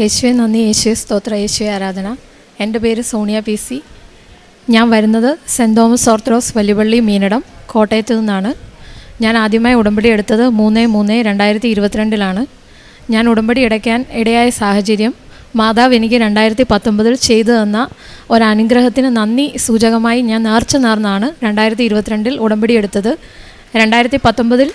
യേശുവെ നന്ദി. യേശു സ്തോത്ര. യേശുവെ ആരാധന. എന്റെ പേര് സോണിയ പി സി. ഞാൻ വരുന്നത് സെന്റ് തോമസ് ഓർത്തഡോക്സ് വലിയപള്ളി മീനടം കോട്ടയത്ത് നിന്നാണ്. ഞാൻ ആദ്യമായി ഉടമ്പടി എടുത്തത് മൂന്ന് മൂന്ന് രണ്ടായിരത്തി ഇരുപത്തിരണ്ടിലാണ്. ഞാൻ ഉടമ്പടി അടയ്ക്കാൻ ഇടയായ സാഹചര്യം മാതാവ് എനിക്ക് രണ്ടായിരത്തി പത്തൊമ്പതിൽ ചെയ്തു തന്ന ഒരനുഗ്രഹത്തിന് നന്ദി സൂചകമായി ഞാൻ നേർച്ച നേർന്നാണ് രണ്ടായിരത്തി ഇരുപത്തിരണ്ടിൽ ഉടമ്പടി എടുത്തത്. രണ്ടായിരത്തി പത്തൊമ്പതിൽ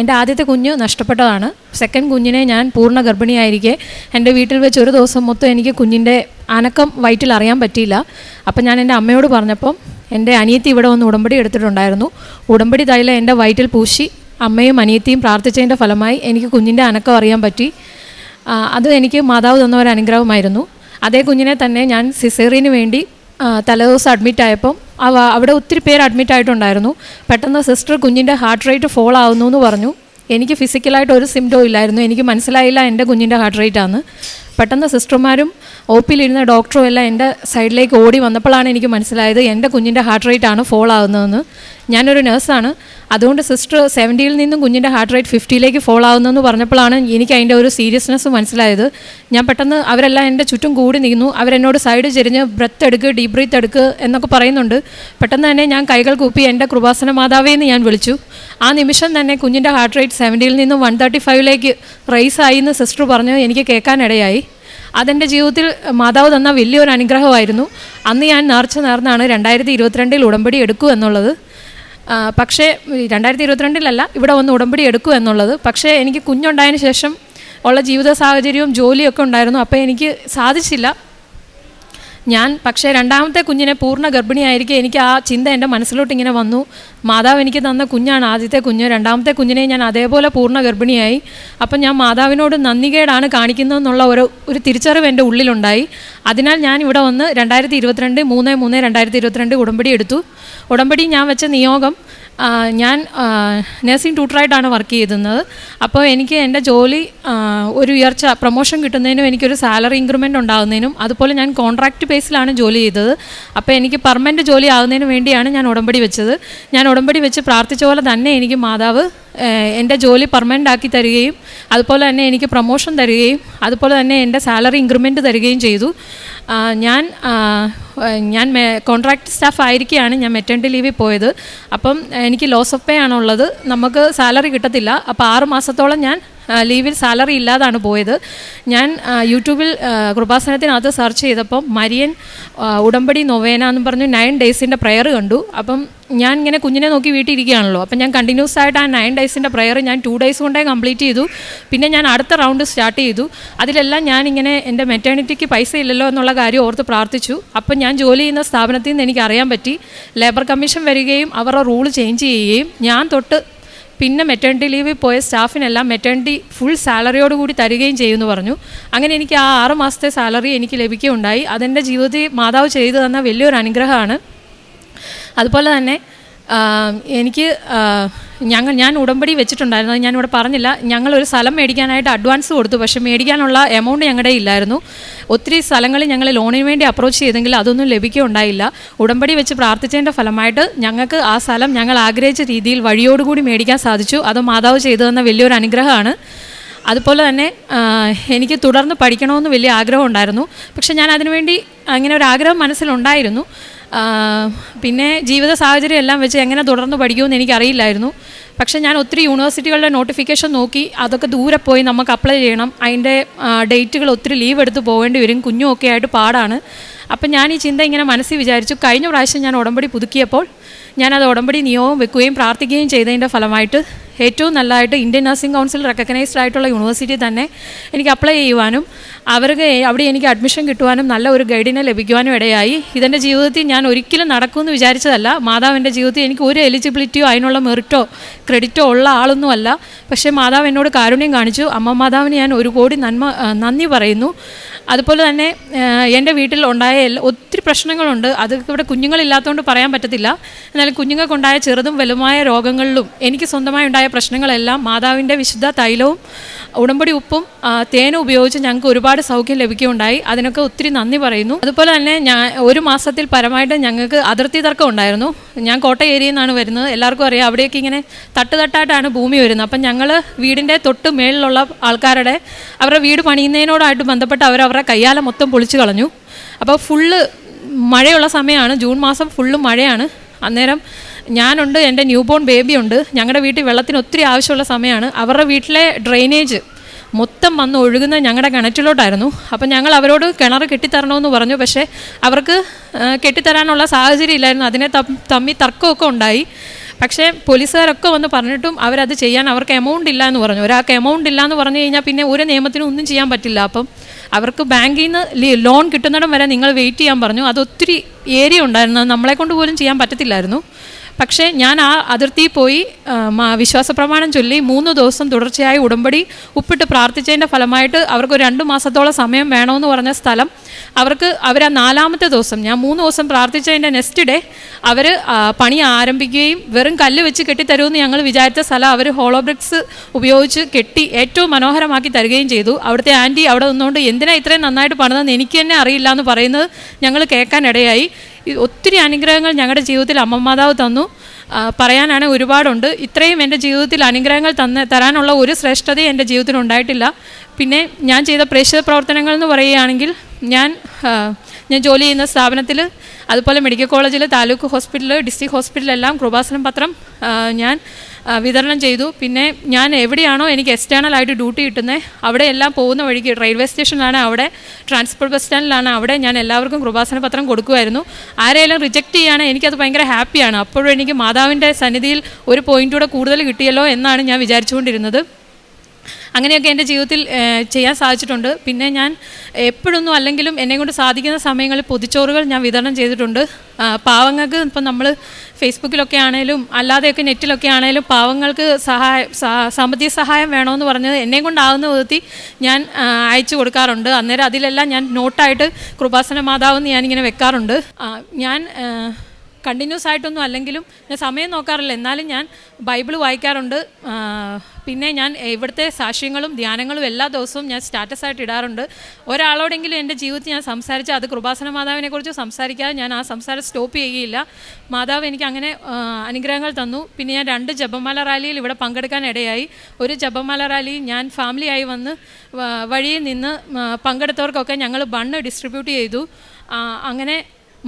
എന്റെ ആദ്യത്തെ കുഞ്ഞ് നഷ്ടപ്പെട്ടതാണ്. സെക്കൻഡ് കുഞ്ഞിനെ ഞാൻ പൂർണ ഗർഭിണിയായിരിക്കെ. എന്റെ വീട്ടിൽ വെച്ച് ഒരു ദിവസം മൊത്തം എനിക്ക് കുഞ്ഞിന്റെ അനക്കം വയറ്റിൽ അറിയാൻ പറ്റിയില്ല. അപ്പം ഞാൻ എന്റെ അമ്മയോട് പറഞ്ഞപ്പം എന്റെ അനിയത്തി ഇവിടെ വന്ന് ഉടമ്പടി എടുത്തിട്ടുണ്ടായിരുന്നു. ഉടമ്പടി തൈല എന്റെ വയറ്റിൽ പൂശി അമ്മയും അനിയത്തിയും പ്രാർത്ഥിച്ചതിന്റെ ഫലമായി എനിക്ക് കുഞ്ഞിന്റെ അനക്കം അറിയാൻ പറ്റി. അത് എനിക്ക് മാതാവ് തന്ന ഒരു അനുഗ്രഹമായിരുന്നു. അതേ കുഞ്ഞിനെ തന്നെ ഞാൻ സിസേറിന് വേണ്ടി തലേദിവസം അഡ്മിറ്റ് ആയപ്പം അവ അവിടെ ഒത്തിരി പേര് അഡ്മിറ്റ് ആയിട്ടുണ്ടായിരുന്നു. പെട്ടെന്ന് സിസ്റ്റർ കുഞ്ഞിന്റെ ഹാർട്ട് റേറ്റ് ഫോൾ ആവുന്നു എന്ന് പറഞ്ഞു. എനിക്ക് ഫിസിക്കലായിട്ട് ഒരു സിംറ്റവും ഇല്ലായിരുന്നു. എനിക്ക് മനസ്സിലായില്ല എന്റെ കുഞ്ഞിന്റെ ഹാർട്ട് റേറ്റ് ആണ് പെട്ടെന്ന് സിസ്റ്റർമാരും ഒ പിയിലിരുന്ന ഡോക്ടറും എല്ലാം എന്റെ സൈഡിലേക്ക് ഓടി വന്നപ്പോഴാണ് എനിക്ക് മനസ്സിലായത് എന്റെ കുഞ്ഞിന്റെ ഹാർട്ട് റേറ്റ് ആണ് ഫോൾ ആവുന്നതെന്ന്. ഞാനൊരു നേഴ്സാണ്. അതുകൊണ്ട് സിസ്റ്റർ സെവന്റിയിൽ നിന്നും കുഞ്ഞിന്റെ ഹാർട്ട് റേറ്റ് ഫിഫ്റ്റിയിലേക്ക് ഫോൾ ആവുന്നതെന്ന് പറഞ്ഞപ്പോഴാണ് എനിക്ക് അതിന്റെ ഒരു സീരിയസ്നെസ് മനസ്സിലായത്. ഞാൻ പെട്ടെന്ന് അവരെല്ലാം എന്റെ ചുറ്റും കൂടി നിന്നു. അവരെന്നോട് സൈഡ് ചെരിഞ്ഞ് ബ്രത്ത് എടുക്ക് ഡീപ് ബ്രീത്ത് എടുക്ക് എന്നൊക്കെ പറയുന്നുണ്ട്. പെട്ടെന്ന് തന്നെ ഞാൻ കൈകൾ കൂപ്പി എന്റെ കൃപാസന മാതാവേ എന്ന് ഞാൻ വിളിച്ചു. ആ നിമിഷം തന്നെ കുഞ്ഞിന്റെ ഹാർട്ട് റേറ്റ് സെവന്റിയിൽ നിന്നും വൺ തേർട്ടി ഫൈവിലേക്ക് റൈസ് ആയി എന്ന് സിസ്റ്റർ പറഞ്ഞു. എനിക്ക് കേൾക്കാനിടയായി. അതെന്റെ ജീവിതത്തിൽ മാതാവ് തന്ന വലിയൊരു അനുഗ്രഹമായിരുന്നു. അന്ന് ഞാൻ നേർച്ച നേർന്നാണ് രണ്ടായിരത്തി ഇരുപത്തിരണ്ടിൽ ഉടമ്പടി എടുക്കൂ എന്നുള്ളത്. പക്ഷേ രണ്ടായിരത്തി ഇരുപത്തിരണ്ടിലല്ല ഇവിടെ വന്ന് ഉടമ്പടി എടുക്കൂ എന്നുള്ളത്. പക്ഷേ എനിക്ക് കുഞ്ഞുണ്ടായതിന് ശേഷം ഉള്ള ജീവിത സാഹചര്യവും ജോലിയൊക്കെ ഉണ്ടായിരുന്നു. അപ്പോൾ എനിക്ക് സാധിച്ചില്ല. ഞാൻ പക്ഷേ രണ്ടാമത്തെ കുഞ്ഞിനെ പൂർണ ഗർഭിണിയായിരിക്കും എനിക്ക് ആ ചിന്ത എന്റെ മനസ്സിലോട്ട് ഇങ്ങനെ വന്നു. മാതാവ് എനിക്ക് തന്ന കുഞ്ഞാണ് ആദ്യത്തെ കുഞ്ഞ്. രണ്ടാമത്തെ കുഞ്ഞിനെ ഞാൻ അതേപോലെ പൂർണ ഗർഭിണിയായി. അപ്പം ഞാൻ മാതാവിനോട് നന്ദികേടാണ് കാണിക്കുന്നതെന്നുള്ള ഒരു ഒരു തിരിച്ചറിവ് എന്റെ ഉള്ളിലുണ്ടായി. അതിനാൽ ഞാൻ ഇവിടെ വന്ന് രണ്ടായിരത്തി ഇരുപത്തിരണ്ട് മൂന്ന് മൂന്ന് രണ്ടായിരത്തി ഇരുപത്തിരണ്ട് ഉടമ്പടി എടുത്തു. ഉടമ്പടി ഞാൻ വെച്ച നിയോഗം ഞാൻ നഴ്സിംഗ് ട്യൂട്ടറായിട്ടാണ് വർക്ക് ചെയ്തിരുന്നത്. അപ്പോൾ എനിക്ക് എന്റെ ജോലി ഒരു ഉയർച്ച പ്രൊമോഷൻ കിട്ടുന്നതിനും എനിക്കൊരു സാലറി ഇൻക്രിമെന്റ് ഉണ്ടാകുന്നതിനും അതുപോലെ ഞാൻ കോൺട്രാക്റ്റ് ബേസിലാണ് ജോലി ചെയ്തത്. അപ്പോൾ എനിക്ക് പെർമനന്റ് ജോലി ആകുന്നതിന് വേണ്ടിയാണ് ഞാൻ ഉടമ്പടി വെച്ചത്. ഞാൻ ഉടമ്പടി വെച്ച് പ്രാർത്ഥിച്ച പോലെ തന്നെ എനിക്ക് മാതാവ് എന്റെ ജോലി പെർമനന്റ് ആക്കി തരികയും അതുപോലെ തന്നെ എനിക്ക് പ്രൊമോഷൻ തരികയും അതുപോലെ തന്നെ എന്റെ സാലറി ഇൻക്രിമെന്റ് തരികയും ചെയ്തു. ഞാൻ ഞാൻ കോൺട്രാക്ട് സ്റ്റാഫ് ആയിരിക്കുകയാണ് ഞാൻ മെറ്റേണിറ്റി ലീവിൽ പോയത്. അപ്പം എനിക്ക് ലോസ് ഓഫ് പേ ആണുള്ളത്. നമുക്ക് സാലറി കിട്ടത്തില്ല. അപ്പോൾ ആറ് മാസത്തോളം ഞാൻ ലീവിൽ സാലറി ഇല്ലാതാണ് പോയത്. ഞാൻ യൂട്യൂബിൽ കൃപാസനത്തിനകത്ത് സെർച്ച് ചെയ്തപ്പം മരിയൻ ഉടമ്പടി നൊവേന എന്ന് പറഞ്ഞു നയൻ ഡേയ്സിന്റെ പ്രയർ കണ്ടു. അപ്പം ഞാൻ ഇങ്ങനെ കുഞ്ഞിനെ നോക്കി വീട്ടിൽ ഇരിക്കുകയാണല്ലോ. അപ്പം ഞാൻ കണ്ടിന്യൂസ് ആയിട്ട് ആ നയൻ ഡേയ്സിന്റെ പ്രയർ ഞാൻ ടു ഡേയ്സ് കൊണ്ടേ കംപ്ലീറ്റ് ചെയ്തു. പിന്നെ ഞാൻ അടുത്ത റൗണ്ട് സ്റ്റാർട്ട് ചെയ്തു. അതിലെല്ലാം ഞാൻ ഇങ്ങനെ എന്റെ മെറ്റേണിറ്റിക്ക് പൈസ ഇല്ലല്ലോ എന്നുള്ള കാര്യം ഓർത്ത് പ്രാർത്ഥിച്ചു. അപ്പം ഞാൻ ജോലി ചെയ്യുന്ന സ്ഥാപനത്തിൽ നിന്ന് എനിക്ക് അറിയാൻ പറ്റി. ലേബർ കമ്മീഷൻ വരികയും അവരുടെ റൂൾ ചേഞ്ച് ചെയ്യുകയും ഞാൻ തൊട്ട് പിന്നെ മെറ്റേണിറ്റി ലീവിൽ പോയ സ്റ്റാഫിനെല്ലാം മെറ്റേണിറ്റി ഫുൾ സാലറിയോട് കൂടി തരികയും ചെയ്യുമെന്ന് പറഞ്ഞു. അങ്ങനെ എനിക്ക് ആ ആറ് മാസത്തെ സാലറി എനിക്ക് ലഭിക്കുകയുണ്ടായി. അതെന്റെ ജീവിതത്തിൽ മാതാവ് ചെയ്തു തന്ന വലിയൊരു അനുഗ്രഹമാണ്. അതുപോലെ തന്നെ എനിക്ക് ഞങ്ങൾ ഞാൻ ഉടമ്പടി വെച്ചിട്ടുണ്ടായിരുന്നു. ഞാൻ പറഞ്ഞില്ല. ഞങ്ങൾ ഞങ്ങളൊരു സ്ഥലം മേടിക്കാനായിട്ട് അഡ്വാൻസ് കൊടുത്തു. പക്ഷേ മേടിക്കാനുള്ള എമൗണ്ട് ഞങ്ങളുടെ ഇല്ലായിരുന്നു. ഒത്തിരി സ്ഥലങ്ങൾ ഞങ്ങൾ ലോണിന് വേണ്ടി അപ്രോച്ച് ചെയ്തെങ്കിൽ അതൊന്നും ലഭിക്കുകയുണ്ടായില്ല. ഉടമ്പടി വെച്ച് പ്രാർത്ഥിച്ചതിന്റെ ഫലമായിട്ട് ഞങ്ങൾക്ക് ആ സ്ഥലം ഞങ്ങൾ ആഗ്രഹിച്ച രീതിയിൽ വഴിയോടുകൂടി മേടിക്കാൻ സാധിച്ചു. അത് മാതാവ് ചെയ്തു തന്ന വലിയൊരു അനുഗ്രഹമാണ്. അതുപോലെ തന്നെ എനിക്ക് തുടർന്ന് പഠിക്കണമെന്ന് വലിയ ആഗ്രഹം ഉണ്ടായിരുന്നു. പക്ഷേ ഞാൻ അതിനുവേണ്ടി അങ്ങനെ ഒരു ആഗ്രഹം മനസ്സിലുണ്ടായിരുന്നു. പിന്നെ ജീവിത സാഹചര്യം എല്ലാം വെച്ച് എങ്ങനെ തുടർന്ന് പഠിക്കുമെന്ന് എനിക്കറിയില്ലായിരുന്നു. പക്ഷേ ഞാൻ ഒത്തിരി യൂണിവേഴ്സിറ്റികളുടെ നോട്ടിഫിക്കേഷൻ നോക്കി അതൊക്കെ ദൂരെ പോയി നമുക്ക് അപ്ലൈ ചെയ്യണം. അതിന്റെ ഡേറ്റുകൾ ഒത്തിരി ലീവ് എടുത്ത് പോകേണ്ടി വരും. കുഞ്ഞും ഒക്കെ ആയിട്ട് പാടാണ്. അപ്പം ഞാൻ ഈ ചിന്ത ഇങ്ങനെ മനസ്സിൽ വിചാരിച്ചു. കഴിഞ്ഞ പ്രാവശ്യം ഞാൻ ഉടമ്പടി പുതുക്കിയപ്പോൾ ഞാനത് ഉടമ്പടി നിയോഗം വെക്കുകയും പ്രാർത്ഥിക്കുകയും ചെയ്തതിന്റെ ഫലമായിട്ട് ഏറ്റവും നല്ലതായിട്ട് ഇന്ത്യൻ നഴ്സിംഗ് കൗൺസിൽ റെക്കഗ്നൈസ്ഡ് ആയിട്ടുള്ള യൂണിവേഴ്സിറ്റി തന്നെ എനിക്ക് അപ്ലൈ ചെയ്യുവാനും അവർക്ക് അവിടെ എനിക്ക് അഡ്മിഷൻ കിട്ടുവാനും നല്ല ഒരു ഗൈഡിനെ ലഭിക്കുവാനും ഇടയായി. ഇതെന്റെ ജീവിതത്തിൽ ഞാൻ ഒരിക്കലും നടക്കുമെന്ന് വിചാരിച്ചതല്ല. മാതാവിന്റെ ജീവിതത്തിൽ എനിക്ക് ഒരു എലിജിബിലിറ്റിയോ അതിനുള്ള മെറിറ്റോ ക്രെഡിറ്റോ ഉള്ള ആളൊന്നുമല്ല. പക്ഷേ മാതാവ് എന്നോട് കാരുണ്യം കാണിച്ചു. അമ്മ മാതാവിന് ഞാൻ ഒരു കോടി നന്മ നന്ദി പറയുന്നു. അതുപോലെ തന്നെ എന്റെ വീട്ടിൽ ഉണ്ടായ ഒത്തിരി പ്രശ്നങ്ങളുണ്ട്. അത് ഇവിടെ കുഞ്ഞുങ്ങളില്ലാത്തതുകൊണ്ട് പറയാൻ പറ്റത്തില്ല. എന്നാലും കുഞ്ഞുങ്ങൾക്കുണ്ടായ ചെറുതും വലുതുമായ രോഗങ്ങളിലും എനിക്ക് സ്വന്തമായി ഉണ്ടായ പ്രശ്നങ്ങളെല്ലാം മാതാവിന്റെ വിശുദ്ധ തൈലവും ഉടമ്പടി ഉപ്പും തേനും ഉപയോഗിച്ച് ഞങ്ങൾക്ക് ഒരുപാട് സൗഖ്യം ലഭിക്കുകയുണ്ടായി. അതിനൊക്കെ ഒത്തിരി നന്ദി പറയുന്നു. അതുപോലെ തന്നെ ഞാൻ ഒരു മാസത്തിൽ പരമായിട്ട് ഞങ്ങൾക്ക് അതിർത്തി തർക്കം ഉണ്ടായിരുന്നു. ഞാൻ കോട്ടയം ഏരിയയിൽ നിന്നാണ് വരുന്നത്. എല്ലാവർക്കും അറിയാം. അവിടെയൊക്കെ ഇങ്ങനെ തട്ടുതട്ടായിട്ടാണ് ഭൂമി വരുന്നത്. അപ്പം ഞങ്ങൾ വീടിന്റെ തൊട്ട് മേളിലുള്ള ആൾക്കാരുടെ അവരുടെ വീട് പണിയുന്നതിനോടായിട്ട് ബന്ധപ്പെട്ട് അവർ അവരുടെ കയ്യാല മൊത്തം പൊളിച്ചു കളഞ്ഞു. അപ്പോൾ ഫുള്ള് മഴയുള്ള സമയമാണ്. ജൂൺ മാസം ഫുള്ള് മഴയാണ്. അന്നേരം ഞാനുണ്ട് എന്റെ ന്യൂ ബോൺ ബേബി ഉണ്ട് ഞങ്ങളുടെ വീട്ടിൽ വെള്ളത്തിന് ഒത്തിരി ആവശ്യമുള്ള സമയമാണ്. അവരുടെ വീട്ടിലെ ഡ്രെയിനേജ് മൊത്തം വന്ന് ഒഴുകുന്ന ഞങ്ങളുടെ കിണറ്റിലോട്ടായിരുന്നു. അപ്പം ഞങ്ങൾ അവരോട് കിണർ കെട്ടിത്തരണമെന്ന് പറഞ്ഞു. പക്ഷേ അവർക്ക് കെട്ടിത്തരാനുള്ള സാഹചര്യം ഇല്ലായിരുന്നു. അതിനെ തമ്മി തർക്കമൊക്കെ ഉണ്ടായി. പക്ഷേ പോലീസുകാരൊക്കെ വന്ന് പറഞ്ഞിട്ടും അവരത് ചെയ്യാൻ അവർക്ക് എമൗണ്ട് ഇല്ല എന്ന് പറഞ്ഞു. ഒരാൾക്ക് എമൗണ്ട് ഇല്ല എന്ന് പറഞ്ഞു കഴിഞ്ഞാൽ പിന്നെ ഒരു നിയമത്തിനും ഒന്നും ചെയ്യാൻ പറ്റില്ല. അപ്പം അവർക്ക് ബാങ്കിൽ നിന്ന് ലോൺ കിട്ടുന്നിടം വരെ നിങ്ങൾ വെയിറ്റ് ചെയ്യാൻ പറഞ്ഞു. അത് ഒത്തിരി ഏരിയ ഉണ്ടായിരുന്നു. നമ്മളെ കൊണ്ട് പോലും ചെയ്യാൻ പറ്റത്തില്ലായിരുന്നു. പക്ഷേ ഞാൻ ആ അതിർത്തിയിൽ പോയി വിശ്വാസ പ്രമാണം ചൊല്ലി മൂന്ന് ദിവസം തുടർച്ചയായി ഉടമ്പടി ഉപ്പിട്ട് പ്രാർത്ഥിച്ചതിന്റെ ഫലമായിട്ട് അവർക്ക് രണ്ട് മാസത്തോളം സമയം വേണമെന്ന് പറഞ്ഞ സ്ഥലം. അവർക്ക് അവർ ആ നാലാമത്തെ ദിവസം ഞാൻ മൂന്ന് ദിവസം പ്രാർത്ഥിച്ചതിന്റെ നെക്സ്റ്റ് ഡേ അവർ പണി ആരംഭിക്കുകയും വെറും കല്ല് വെച്ച് കെട്ടിത്തരുമെന്ന് ഞങ്ങൾ വിചാരിച്ച സ്ഥലം അവർ ഹോളോബ്രിക്സ് ഉപയോഗിച്ച് കെട്ടി ഏറ്റവും മനോഹരമാക്കി തരികയും ചെയ്തു. അവിടുത്തെ ആന്റി അവിടെ നിന്നുകൊണ്ട് എന്തിനാണ് ഇത്രയും നന്നായിട്ട് പണിതെന്ന് എനിക്ക് തന്നെ അറിയില്ല എന്ന് പറയുന്നത് ഞങ്ങൾ കേൾക്കാനിടയായി. ഒത്തിരി അനുഗ്രഹങ്ങൾ ഞങ്ങളുടെ ജീവിതത്തിൽ അമ്മ മാതാവ് തന്നു പറയാനാണ് ഒരുപാടുണ്ട്. ഇത്രയും എന്റെ ജീവിതത്തിൽ അനുഗ്രഹങ്ങൾ തന്ന തരാനുള്ള ഒരു ശ്രേഷ്ഠതയും എന്റെ ജീവിതത്തിൽ ഉണ്ടായിട്ടില്ല. പിന്നെ ഞാൻ ചെയ്ത പ്രേക്ഷിത പ്രവർത്തനങ്ങൾ എന്ന് പറയുകയാണെങ്കിൽ ഞാൻ ഞാൻ ജോലി ചെയ്യുന്ന സ്ഥാപനത്തിൽ അതുപോലെ മെഡിക്കൽ കോളേജിൽ താലൂക്ക് ഹോസ്പിറ്റൽ ഡിസ്ട്രിക്ട് ഹോസ്പിറ്റലെല്ലാം കൃപാസനം പത്രം ഞാൻ വിതരണം ചെയ്തു. പിന്നെ ഞാൻ എവിടെയാണോ എനിക്ക് എക്സ്റ്റേണൽ ആയിട്ട് ഡ്യൂട്ടി കിട്ടുന്നത് അവിടെ എല്ലാം പോകുന്ന വഴിക്ക് റെയിൽവേ സ്റ്റേഷനിലാണ് അവിടെ ട്രാൻസ്പോർട്ട് ബസ് സ്റ്റാൻഡിലാണ് അവിടെ ഞാൻ എല്ലാവർക്കും കൃപാസന പത്രം കൊടുക്കുമായിരുന്നു. ആരെയെല്ലാം റിജക്റ്റ് ചെയ്യുകയാണ് എനിക്കത് ഭയങ്കര ഹാപ്പിയാണ് അപ്പോഴും എനിക്ക് മാതാവിന്റെ സന്നിധിയിൽ ഒരു പോയിന്റ് കൂടെ കൂടുതൽ കിട്ടിയല്ലോ എന്നാണ് ഞാൻ വിചാരിച്ചുകൊണ്ടിരുന്നത്. അങ്ങനെയൊക്കെ എന്റെ ജീവിതത്തിൽ ചെയ്യാൻ സാധിച്ചിട്ടുണ്ട്. പിന്നെ ഞാൻ എപ്പോഴൊന്നും അല്ലെങ്കിലും എന്നെ കൊണ്ട് സാധിക്കുന്ന സമയങ്ങളിൽ പൊതിച്ചോറുകൾ ഞാൻ വിതരണം ചെയ്തിട്ടുണ്ട്. പാവങ്ങൾക്ക് ഇപ്പം നമ്മൾ ഫേസ്ബുക്കിലൊക്കെ ആണേലും അല്ലാതെയൊക്കെ നെറ്റിലൊക്കെ ആണേലും പാവങ്ങൾക്ക് സഹായ സാമ്പത്തിക സഹായം വേണമെന്ന് പറഞ്ഞത് എന്നെ കൊണ്ടാവുന്ന വിധത്തിൽ ഞാൻ അയച്ചു കൊടുക്കാറുണ്ട്. അന്നേരം അതിലെല്ലാം ഞാൻ നോട്ടായിട്ട് കൃപാസന മാതാവെന്ന് ഞാനിങ്ങനെ വെക്കാറുണ്ട്. ഞാൻ കണ്ടിന്യൂസ് ആയിട്ടൊന്നും അല്ലെങ്കിലും ഞാൻ സമയം നോക്കാറില്ല. എന്നാലും ഞാൻ ബൈബിൾ വായിക്കാറുണ്ട്. പിന്നെ ഞാൻ ഇവിടുത്തെ സാക്ഷ്യങ്ങളും ധ്യാനങ്ങളും എല്ലാ ദിവസവും ഞാൻ സ്റ്റാറ്റസ് ആയിട്ട് ഇടാറുണ്ട്. ഒരാളോടെങ്കിലും എന്റെ ജീവിതത്തിൽ ഞാൻ സംസാരിച്ചാൽ അത് കൃപാസന മാതാവിനെ കുറിച്ച് സംസാരിക്കാതെ ഞാൻ ആ സംസാരം സ്റ്റോപ്പ് ചെയ്യുകയില്ല. മാതാവ് എനിക്ക് അങ്ങനെ അനുഗ്രഹങ്ങൾ തന്നു. പിന്നെ ഞാൻ രണ്ട് ജപമാല റാലിയിൽ ഇവിടെ പങ്കെടുക്കാൻ ഇടയായി. ഒരു ജപമാല റാലി ഞാൻ ഫാമിലിയായി വന്ന് വഴിയിൽ നിന്ന് പങ്കെടുത്തവർക്കൊക്കെ ഞങ്ങൾ ബണ്ണ് ഡിസ്ട്രിബ്യൂട്ട് ചെയ്തു. അങ്ങനെ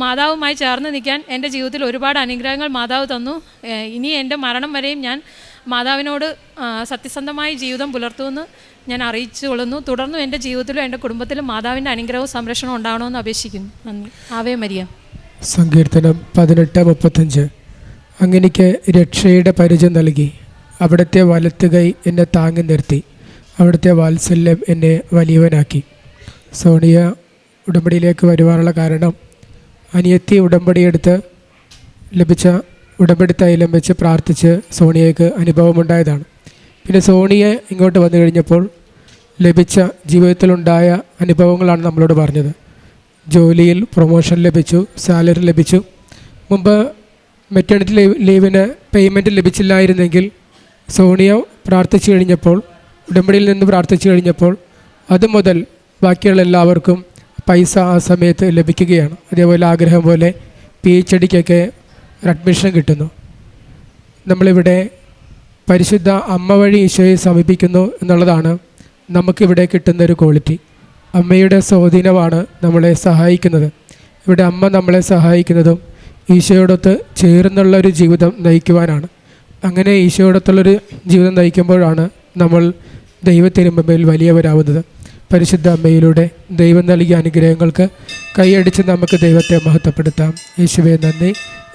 മാതാവുമായി ചേർന്ന് നിൽക്കാൻ എന്റെ ജീവിതത്തിൽ ഒരുപാട് അനുഗ്രഹങ്ങൾ മാതാവ് തന്നു. ഇനി എന്റെ മരണം വരെയും ഞാൻ മാതാവിനോട് സത്യസന്ധമായ ജീവിതം പുലർത്തുമെന്ന് ഞാൻ അറിയിച്ചു കൊള്ളുന്നു തുടർന്നും എന്റെ ജീവിതത്തിലും എന്റെ കുടുംബത്തിലും മാതാവിന്റെ അനുഗ്രഹവും സംരക്ഷണവും ഉണ്ടാവണമെന്ന് അപേക്ഷിക്കുന്നു. നന്ദി. Ave Maria. സങ്കീർത്തനം പതിനെട്ട് മുപ്പത്തഞ്ച്. അങ്ങനെക്ക് രക്ഷയുടെ പരിചയം നൽകി. അവിടുത്തെ വലത്ത് കൈ എന്നെ താങ്ങി നിർത്തി. അവിടുത്തെ വാത്സല്യം എന്നെ വലിയവനാക്കി. സോണിയ ഉടമ്പടിയിലേക്ക് വരുവാനുള്ള കാരണം അനിയത്തി ഉടമ്പടിയെടുത്ത് ലഭിച്ച ഉടമ്പടി തൈലം വെച്ച് പ്രാർത്ഥിച്ച് സോണിയയ്ക്ക് അനുഭവമുണ്ടായതാണ്. പിന്നെ സോണിയ ഇങ്ങോട്ട് വന്നു കഴിഞ്ഞപ്പോൾ ലഭിച്ച ജീവിതത്തിലുണ്ടായ അനുഭവങ്ങളാണ് നമ്മളോട് പറഞ്ഞത്. ജോലിയിൽ പ്രൊമോഷൻ ലഭിച്ചു സാലറി ലഭിച്ചു. മുമ്പ് മെറ്റേണിറ്റി ലീവ് ലീവിന് പേയ്മെന്റ് ലഭിച്ചില്ലായിരുന്നെങ്കിൽ സോണിയ പ്രാർത്ഥിച്ചു കഴിഞ്ഞപ്പോൾ ഉടമ്പടിയിൽ നിന്ന് പ്രാർത്ഥിച്ചു കഴിഞ്ഞപ്പോൾ അത് മുതൽ ബാക്കിയുള്ള എല്ലാവർക്കും പൈസ ആ സമയത്ത് ലഭിക്കുകയാണ്. അതേപോലെ ആഗ്രഹം പോലെ പി എച്ച് ഡിക്കൊക്കെ ഒരു അഡ്മിഷൻ കിട്ടുന്നു. നമ്മളിവിടെ പരിശുദ്ധ അമ്മ വഴി ഈശോയെ സമീപിക്കുന്നു എന്നുള്ളതാണ് നമുക്കിവിടെ കിട്ടുന്ന ഒരു ക്വാളിറ്റി അമ്മയുടെ സ്വാധീനമാണ് നമ്മളെ സഹായിക്കുന്നത്. ഇവിടെ അമ്മ നമ്മളെ സഹായിക്കുന്നതും ഈശോയോടൊത്ത് ചേർന്നുള്ള ഒരു ജീവിതം നയിക്കുവാനാണ്. അങ്ങനെ ഈശോയോടൊത്തുള്ളൊരു ജീവിതം നയിക്കുമ്പോഴാണ് നമ്മൾ ദൈവത്തിരുമ്പയിൽ വലിയവരാവുന്നത്. പരിശുദ്ധ അമ്മയിലൂടെ ദൈവം നൽകിയ അനുഗ്രഹങ്ങൾക്ക് കൈയടിച്ച് നമുക്ക് ദൈവത്തെ മഹത്വപ്പെടുത്താം. യേശുവെ നന്ദി.